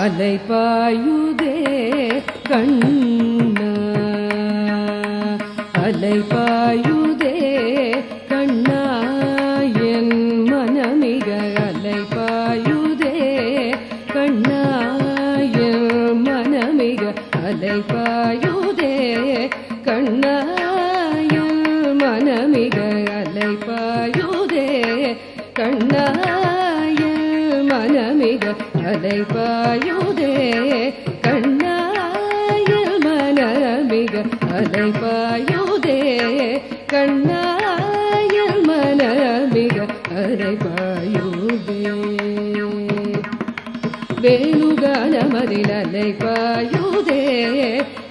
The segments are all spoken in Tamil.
அலை பாயுதே கண்ணா. அலை பாயுதே கண்ணா. என் மனமிக அலை பாயுதே கண்ணா. என் மனமிக அலை பாயுதே கண்ணா. என் மனமிக அலை பாயுதே கண்ணா. மனமிக அலைபாயுதே கண்ணாயல் மனமிக அலைபாயுதே கண்ணாயில் மனமிக அலைபாயுதே வேணுகானமதில் அலைபாயுதே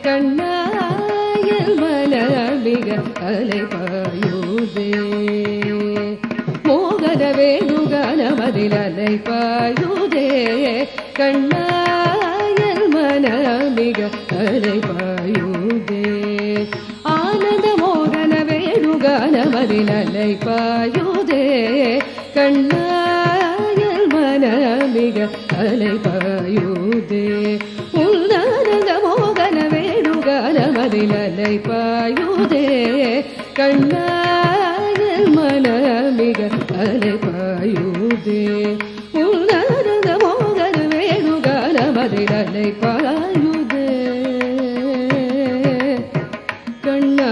கண்ணாயில் மனமிக அலை பாயுதே. வேணுகானமதில் பாயுதே கண்ணாயல் மனமிக அலை பாயுதே ஆனந்த மோகன வேணுகானமதில் பாயுதே கண்ணாயல் மனமிக அலை பாயுதே உன்னானந்த மோகன வேணுகானமதில் பாயுதே கண்ணாயல் மன கலை பாலுதே கண்ணா